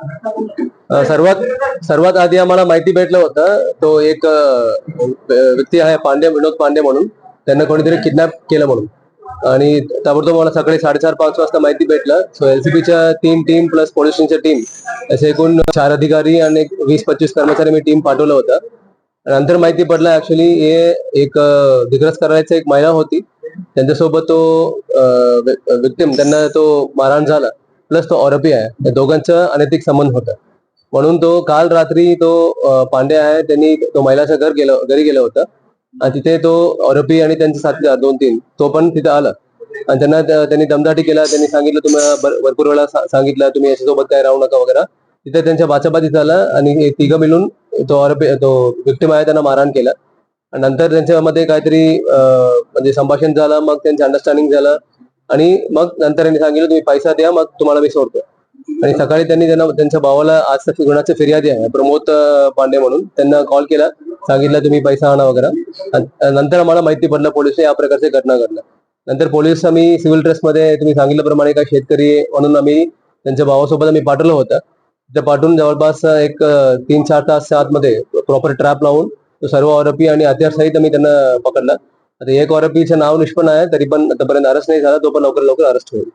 सर्वात सर्वात आधी आम्हाला माहिती भेटलं होतं. तो एक व्यक्ती आहे पांडे विनोद पांडे म्हणून. त्यांना कोणीतरी किडनॅप केलं म्हणून. आणि ताबडतोब मला सकाळी साडेचार पाच वाजता माहिती भेटलं. सो एलसीबीच्या तीन टीम प्लस पोलीस स्टेशनच्या टीम असे एकूण चार अधिकारी आणि एक वीस पंचवीस कर्मचारी मी टीम पाठवलं होतं. नंतर माहिती पडलं ऍक्च्युली हे एक दिग्रस करायची एक महिला होती. त्यांच्यासोबत तो विक्टिम त्यांना तो मारहाण झाला. प्लस तो आरोपी आहे. या दोघांचं अनैतिक संबंध होता. म्हणून तो काल रात्री तो पांडे आहे त्यांनी तो महिलाच्या घर गेलं घरी गेलं होतं. आणि तिथे तो आरोपी आणि त्यांचे साथीदार दोन तीन तो पण तिथे आला. आणि त्यांना त्यांनी दमदाटी केला त्यांनी सांगितलं तुम्हाला भरपूर वेळा सांगितलं तुम्ही याच्यासोबत काय राहू नका वगैरे. तिथे त्यांच्या बाचाबाची झालं आणि तिघं मिळून तो आरोपी तो विक्टिम आहे त्यांना मारहाण केलं. आणि नंतर त्यांच्यामध्ये काहीतरी म्हणजे संभाषण झालं मग त्यांचं अंडरस्टँडिंग झालं. आणि मग नंतर त्यांनी सांगितलं तुम्ही पैसा द्या मग तुम्हाला मी सोडतो. आणि सकाळी त्यांनी त्यांना त्यांच्या भावाला आज गुन्ह्याचे फिर्यादी आहे. प्रमोद पांडे म्हणून त्यांना कॉल केला. सांगितलं तुम्ही पैसा आणा वगैरे. नंतर आम्हाला माहिती पडलं पोलीस या प्रकारचे घटना घडल्या नंतर पोलीस आम्ही सिव्हिलमध्ये तुम्ही सांगितल्याप्रमाणे काही शेतकरी म्हणून आम्ही त्यांच्या भावासोबत आम्ही पाठवलं होतं. ते पाठवून जवळपास एक तीन चार तास आतमध्ये प्रॉपर ट्रॅप लावून सर्व आरोपी आणि हत्यार सहित आम्ही त्यांना पकडला. आता एक आरोपीचं नाव निष्पन्न आहे तरी पण आतापर्यंत अरेस्ट नाही झाला तो पण लवकर लवकर अरेस्ट होईल.